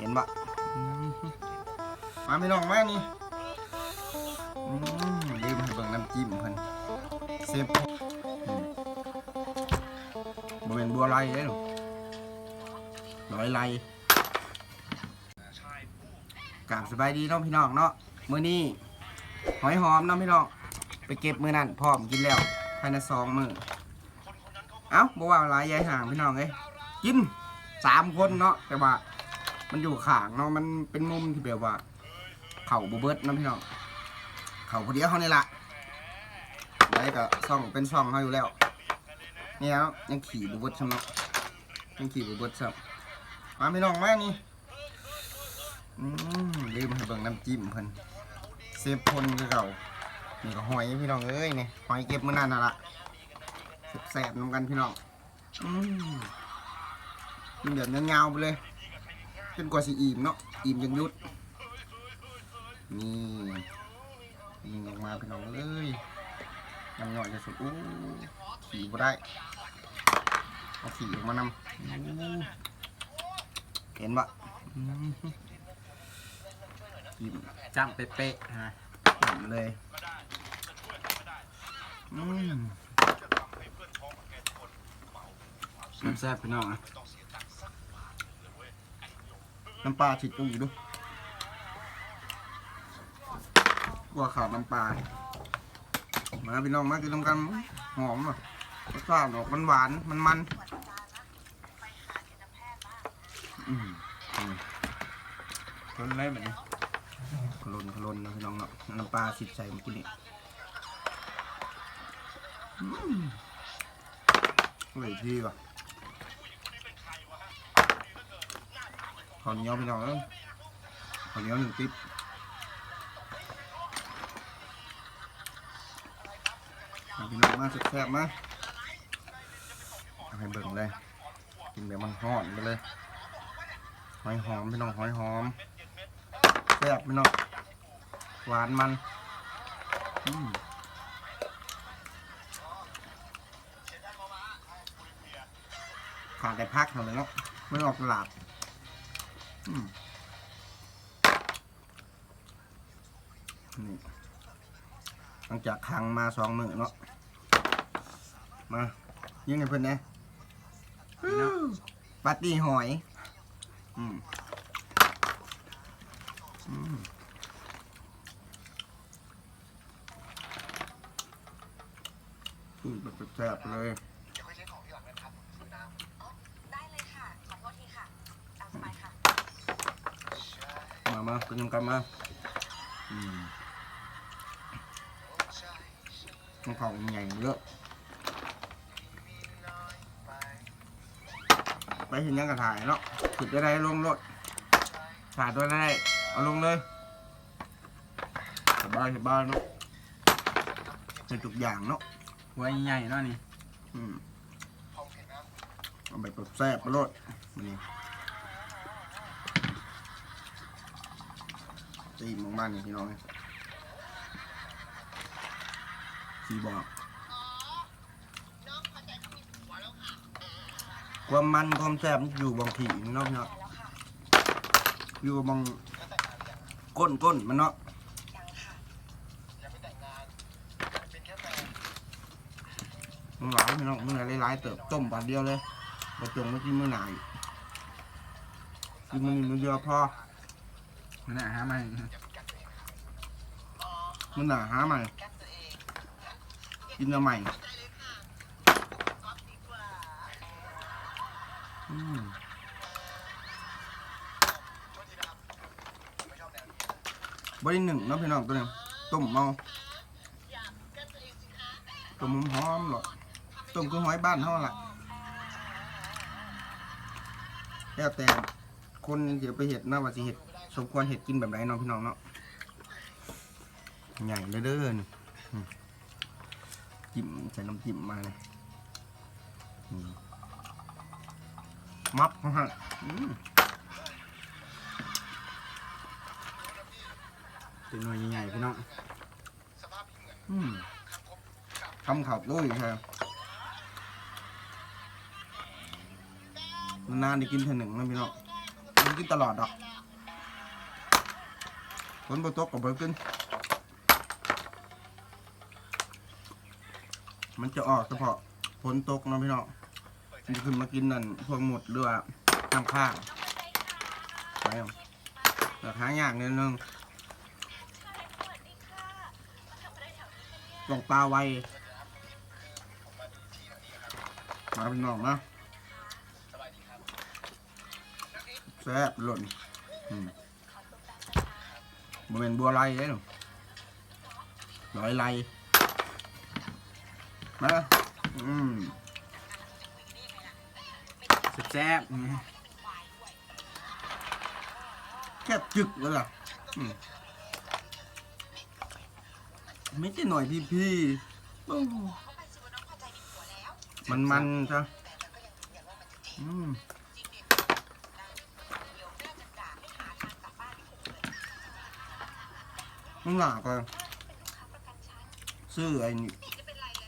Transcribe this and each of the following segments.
เห็นปะมาพี่น้องมานี่ลืมให้เบิ่งน้ำจิ้มเพิ่นเซฟอืมบ่เป็นบัวไรเด้อลอยไรกราบสบายดีเนาะพี่น้องเนาะมื้อนี้หอยหอมเนาะพี่น้องไปเก็บมื้อนั้นพร้อมกินแล้วภายในสองมื้อเอ้าบ่ว่าหลายยายห่างพี่น้องเอ้ยกินสามคนเนาะแต่ว่า มันอยู่ข้างเนาะมันเป็นมุมที่แบบว่า เข่าบูเบิดนะพี่น้องเข่าพอดียวเขานี่ละแล้ก็ซ่องเป็นซ่องเขาอยู่แล้วเนี่ยครับยังขี่บูเบิดซ้ำเนาะยังขี่บูเบิดซ้ำมาพี่น้องมานี่อืมลืมให้เบิ่งน้ำจิ้มเพิ่นเซฟพนคือเก่านี่ก็หอยพี่น้องเอ้ยนี่หอยเก็บเมื้อนั้นน่ะละแสบๆน้ำกันพี่น้องอืมกินแบบยาๆไปเลย นกว่าสิอิ่มเนาะอิ่มจนยุดนี่ยิงออกมาพี่น้องเอ้ยยังหน่อยจะสุดอู้ขี่บ่ได้เอาขี่ออกมานำเห็นปะอิ่มจำเป๊ะๆฮะอิ่มเลยอืมแซ่บๆพี่น้องอะ น้ำปลาฉีดกุ้งอยู่ด้วยกลัวขาดน้ำปลา มาพี่น้องมากินน้ำกันหอมอะรสชาติออกมันหวานมันมันคนเลยแบบนี้ขลนขลนนะพี่น้องเนาะน้ำปลาสิบใส่เมื่อกี้นี่อืมอร่อยที่ว่ะ ข้าวเหนียวพี่น้องเข้าวเหนียวหนึ่งติ๊บเอาพี่น้องมาแซ่บๆมาให้เบิ่งเลย กินแบบมันหอนไปเลย หอยหอมพี่น้องหอยหอมแซ่บพี่น้องหวานมันอืมขาดแต่พักเท่านั้นเนาะไม่ออกตลาด นี่หลังจากค้างมาสองมือเนาะ มายิงให้เพื่อนนะปาร์ตี้หอย อืมอืมอืมแบบแซ่บๆเลย ได้เลยค่ะ ขอโทษทีค่ะตามสบายค่ะ มามาเป็นยังกันมาอืมของเขาใหญ่เยอะไปเห็นยังกระถ่ายเนาะขุดได้ไรลงรถถ่ายด้วยได้ เอาลงเลยสบายสบายเนาะเป็นทุกอย่างเนาะหัวใหญ่ๆเนาะนี่ อืมเอาไปแบบแซ่บไปรถนี่ ตีมของบ้านนี่พี่น้องสีบอกความมันความแซ่บมันอยู่บางทีเนาะพี่น้องอยู่บางก้นก้นมันเนาะยังค่ะมึงหลายพี่น้องมึงอะไรหลายเติบต้มบาทเดียวเลยมาจงไม่กินมื้อไหนาอีกกินมื้อนี้มื้อเดียวพอ มันน่ะฮะมันมื้อหนาหาใหม่กินเอาใหม่อืมบริหนึ่งเนาะพี่น้องตัวหนึงต้มเมาต้มหอมๆหรอกต้มคือหอยบ้านเท่าล่ะแล้วแต่คนเดี๋ยวไปเห็ดนะว่าสิเห็ด สมควรเห็ดกินแบบไหนเนาะพี่น้องเนาะใหญ่เลยเด้อนจิ้มใส่น้ำจิ้มมาเลยมับเขาให้อืมเป็นหน่วยใหญ่ๆพี่น้องทำขับด้วยใช่นานๆได้กินเท่าหนึ่งนะพี่น้องกินตลอดดอก ฝนบ่ตกก็บ่กินมันจะออกเฉพาะฝนตกเนาะพี่น้องมันจะขึ้นมากินนั่นพวกหมดหรือว่าข้างข้างไปแต่หาอย่างนิดนึงต้องตาไวมาพี่น้องนะแซ่บหล่น อืม บริเวณบัวไรเด้หนูร้อยไรมาอืมแซ่บแค่จึกแล้วล่ะอืมไม่ใช่หน่อยพี่พี่มันมันจ้ะอืม มึงหลาก็ซื้อไอ้นี่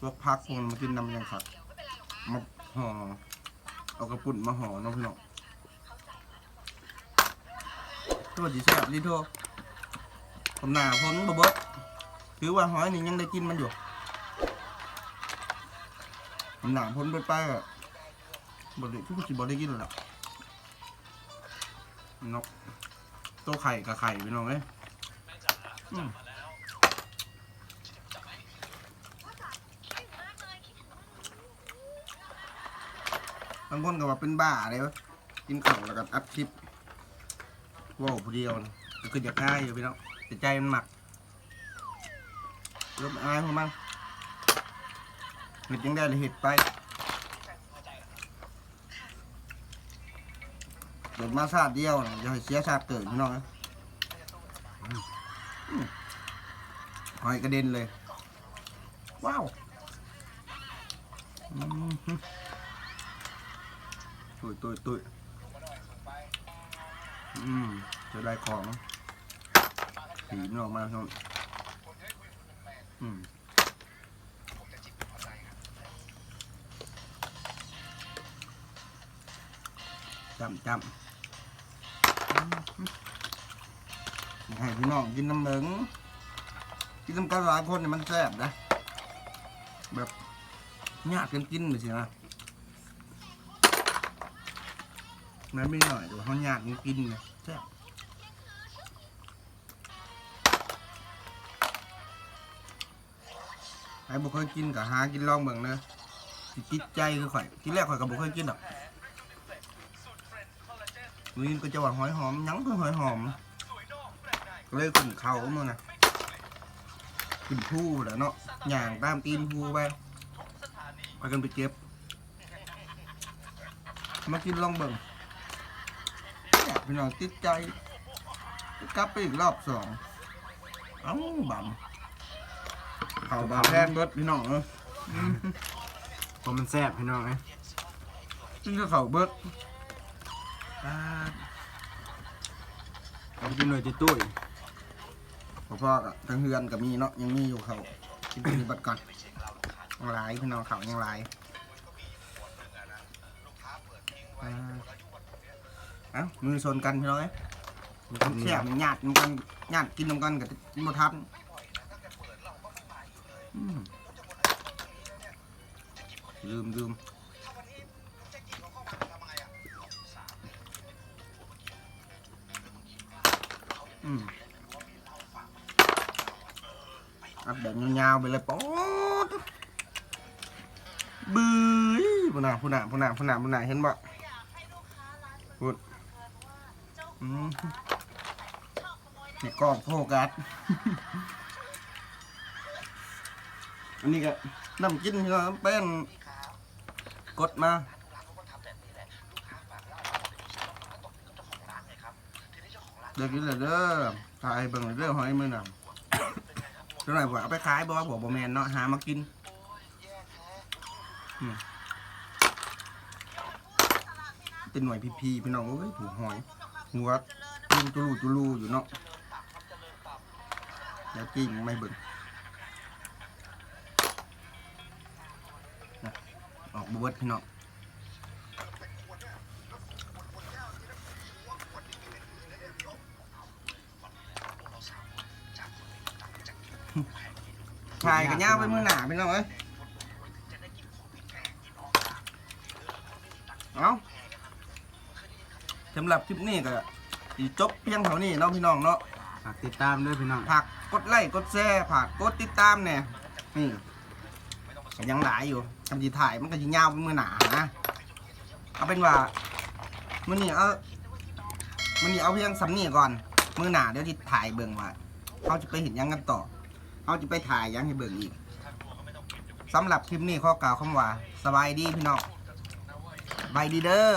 พวกพักพวกมันมากินน้ำยังขัดมาห่อเอากระปุ่นมาห่อน้องพี่น้องตัวจีแซ่บลิโทผมหนาพ้นบเบิดถือว่าหอยนี่ยังได้กินมันอยู่ผมหนาพ้นไปไปอะบดทุกคนบได้กินหรอกนกตัวไข่กับไข่พี่น้องเอ้ย บางคนก็ว่าเป็นบ้าเลยวะกินข้าวแล้วก็อัดคลิปว้าวผู้เดียวนะก็คืออยากได้อยู่พี่น้องแต่ใจมันหมักรบอายของมันเห็ดยังได้เลยเห็ดไปเกิดมาชาติเดียวนะอย่าให้เสียชาติเกิดพี่น้องนะอืม หอยกระเด็นเลย ว้าวตุยตุยตุยอืมจะได้ของผีนออกมาครับอืมจำจำ ให้พี่น้องกินน้ำเหลืองกินน้ำกันหลาคนเนี่ยมันแซ่บนะ แบบยากกันกินเลยสินะมันไม่หน่อยแต่ว่าเขายากกันกินนะแซ่บใครบ่เคยกินก็หากินลองเบิ่งนะจิตใจคือข่อยกินแรกข่อยก็บ่เคยกินดอกวินก็จะว่าหอยหอมยังคือหอยหอมก็ เลยขึ้นเขามื้อนะขึ้นผู้แหล้วเนาะย่างตามตีนผู้ไปไปกันไปเก็บมากินลองเบิ่งพี่น้องติดใจกลับไปอีกรอบสองเอ้าบำเขาบาแพนเบิดพี่น้องเออผมมันแซ่บพี่น้องเอ้ยซึ่ก็เขาเบิดอ่าเอาไปกินหน่อยติตุ้ย พอพ่อกับทั้งเฮือนกับมีเนาะยังมีอยู่เขากินมีบัดก่อนยังหลายพี่น้องเขายังหลายอ่าเอ้ามือชนกันพี่น้องเอ้ยมันแซ่บหยาดนำกันหยาดกินนำกันกับบ่ทันลืมลืมอืม อัดแบบยาวๆไปเลยป๊อดบื้อพุ่นน่ะพุ่นน่ะพุ่นน่ะพุ่นน่ะพุ่นน่ะเห็นบ่พูดอืมนี่ก้องโฟกัสอันนี้ก็น้ำจิ้มที่เราแป้งกดมาเดี๋ยวกินเลยเด้อถ่ายเบิ่งเลยเด้อหอยมือหน่ะ เท่าไหร่บอกเอาไปขายบอกว่าบอกบแมนเนาะหามากินเป็นหน่วยพีพีพี่น้องเอ้ยถูกหอยหัวจุลูจุลูจุลูอยู่เนาะแล้วจริงไม่เบิ่งออกบวชพี่น้อง ถ่ายกันยาวไปมือหนาพี่น้องเอ้ยเอาสำหรับคลิปนี้ก็สิจบเพียงเท่านี้เนาะพี่น้องเนาะฝากติดตามด้วยพี่น้องฝากกดไลค์กดแชร์ฝากกดติดตามเนี่ยนี่ก็ยังหลายอยู่ทำจีถ่ายมันก็ยิงยาวเป็นมือหนานะเอาเป็นว่ามือนี้เอามือนี้เอาเพียงสำนีก่อนมือหนาเดี๋ยวที่ถ่ายเบิ่งว่าเขาจะไปเห็นหยังกันต่อ เขาจะไปถ่ายยังให้เบิ่งอีกสำหรับคลิปนี้ข้อกล่าวคำว่า สบายดีพี่น้องบายดีเด้อ